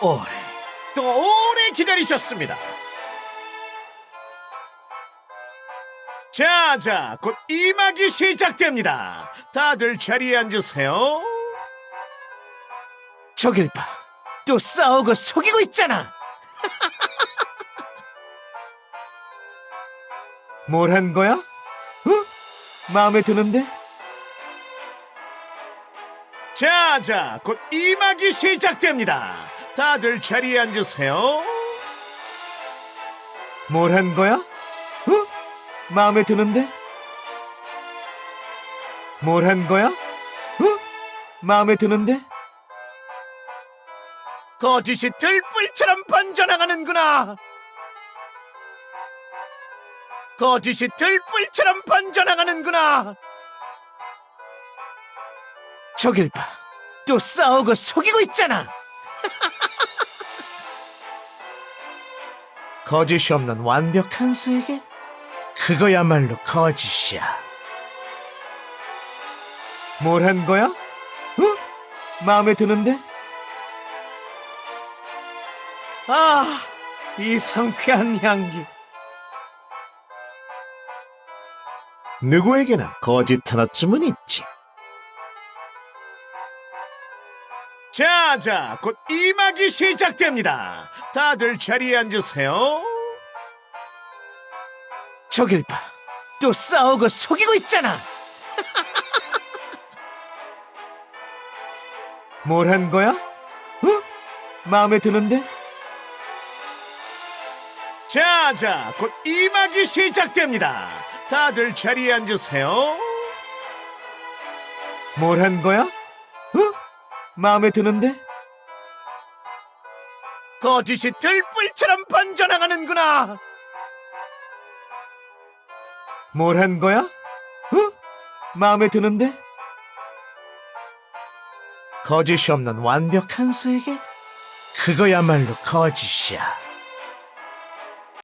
오래, 또 오래 기다리셨습니다. 자, 자, 곧 이막이 시작됩니다. 다들 자리에 앉으세요. 저길 봐. 또 싸우고 속이고 있잖아. 뭘 한 거야? 어? 마음에 드는데? 자, 자, 곧 이막이 시작됩니다. 다들 자리에 앉으세요. 뭘 한 거야? 어? 마음에 드는데? 뭘 한 거야? 어? 마음에 드는데? 거짓이 들불처럼 번져나가는구나. 거짓이 들불처럼 번져나가는구나. 저길 봐. 또 싸우고 속이고 있잖아. 거짓이 없는 완벽한 세계? 그거야말로 거짓이야. 뭘 한 거야? 어? 마음에 드는데? 아, 이 상쾌한 향기. 누구에게나 거짓 하나쯤은 있지. 자, 자, 곧 이막이 시작됩니다. 다들 자리에 앉으세요. 저길 봐. 또 싸우고 속이고 있잖아. 뭘 한 거야? 어? 마음에 드는데? 자, 자, 곧 이막이 시작됩니다. 다들 자리에 앉으세요. 뭘 한 거야? 어? 마음에 드는데? 거짓이 들불처럼 번져나가는구나. 뭘 한 거야? 어? 마음에 드는데? 거짓이 없는 완벽한 세계? 그거야말로 거짓이야.